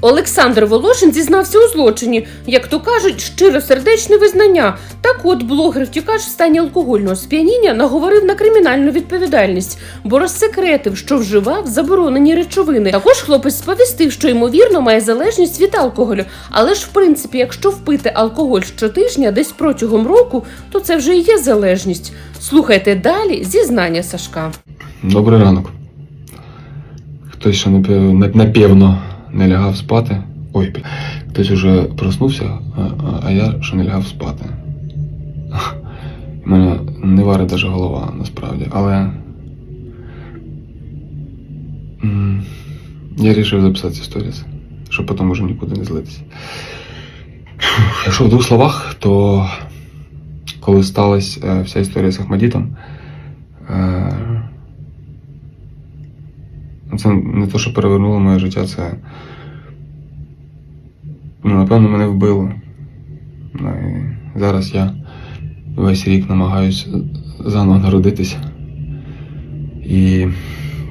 Олександр Волошин зізнався у злочині, як то кажуть, щиросердечне визнання. Так от блогер втікач в стані алкогольного сп'яніння наговорив на кримінальну відповідальність, бо розсекретив, що вживав заборонені речовини. Також хлопець сповістив, що ймовірно має залежність від алкоголю. Але ж, в принципі, якщо впити алкоголь щотижня десь протягом року, то це вже і є залежність. Слухайте далі зізнання Сашка. Добрий ранок. Хтось ще напев- на- напевно не лягав спати. Ой, хтось уже проснувся, а, я ще не лягав спати. У мене не варить даже голова насправді, але. Я вирішив записати сторіс, щоб потім уже нікуди не злитися. Якщо в двох словах, то коли сталася е, вся історія з Ахмадітом, е, Ну, Це не те, що перевернуло моє життя, це. Ну, напевно, мене вбило. Ну, і зараз я весь рік намагаюся заново народитися. І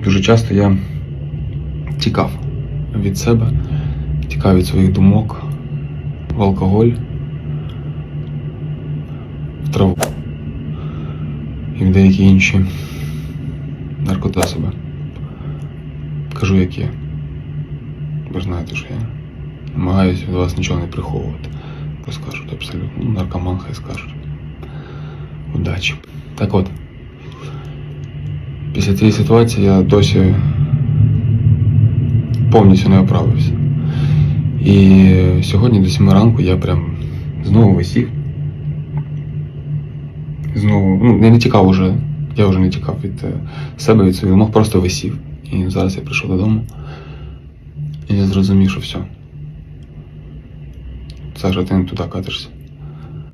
дуже часто я тікав від себе, тікав від своїх думок, в алкоголь, в траву і в деякі інші наркотасоби. Кажу, як є. Ви знаєте, що я намагаюся від вас нічого не приховувати. Бо скажуть абсолютно. Ну, наркоман хай скажуть. Удачі. Так от. Після цієї ситуації я досі повністю не оправився. І сьогодні до 7 ранку я прям знову висів. Знову, ну, я не тікав уже, я вже не тікав від е, себе, від своїх просто висів. І зараз я прийшов додому. І я зрозумів, що все. Саша, ти не туди катишся.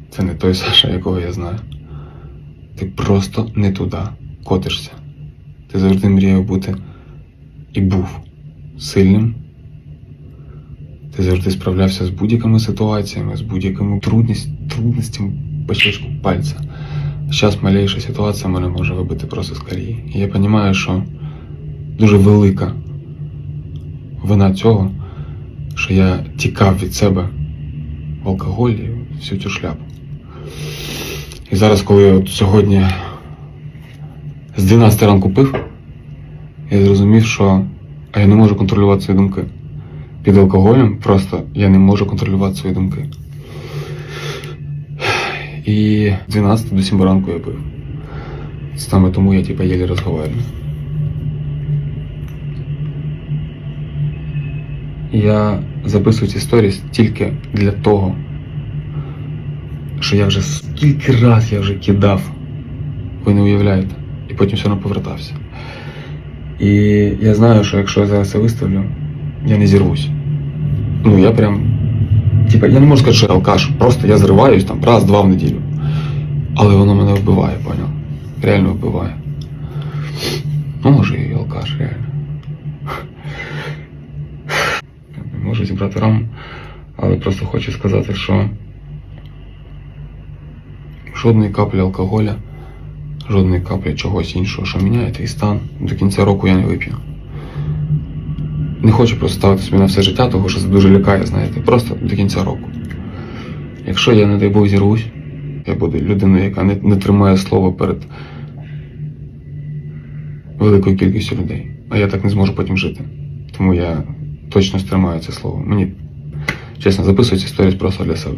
Це не той Саша, якого я знаю. Ти просто не туди котишся. Ти завжди мріяв бути і був сильним. Ти завжди справлявся з будь-якими ситуаціями, з будь-якими трудностями по пальця. Зараз малейша ситуація мене може вибити просто з колії. І я розумію, що дуже велика вина цього, що я тікав від себе в алкоголь і всю цю шляпу. І зараз, коли я от сьогодні з 12 ранку пив, я зрозумів, що а я не можу контролювати свої думки. Під алкоголем просто я не можу контролювати свої думки. І з 12 до 7 ранку я пив. Саме тому я типа єлі розговорюю. Я записую ці сторіс тільки для того, що я вже скільки раз я вже кидав, ви не уявляєте, і потім все одно повертався. І я знаю, що якщо я зараз це виставлю, я не зірвусь. Ну я прям. Типа, я не можу сказати, що я алкаш, просто я зриваюсь там раз-два в неділю. Але воно мене вбиває, поняв? Реально вбиває. Ну, може і алкаш, реально. Можу зібрати раму, але просто хочу сказати, що жодної каплі алкоголя, жодної каплі чогось іншого, що міняє твій стан, до кінця року я не вип'ю. Не хочу просто ставити собі на все життя, того що це дуже лякає, знаєте, просто до кінця року. Якщо я, не дай Бог, зірвусь, я буду людиною, яка не, не тримає слово перед великою кількістю людей. А я так не зможу потім жити. Тому я точно стримаю це слово. Мені, чесно, записується сторіс просто для себе.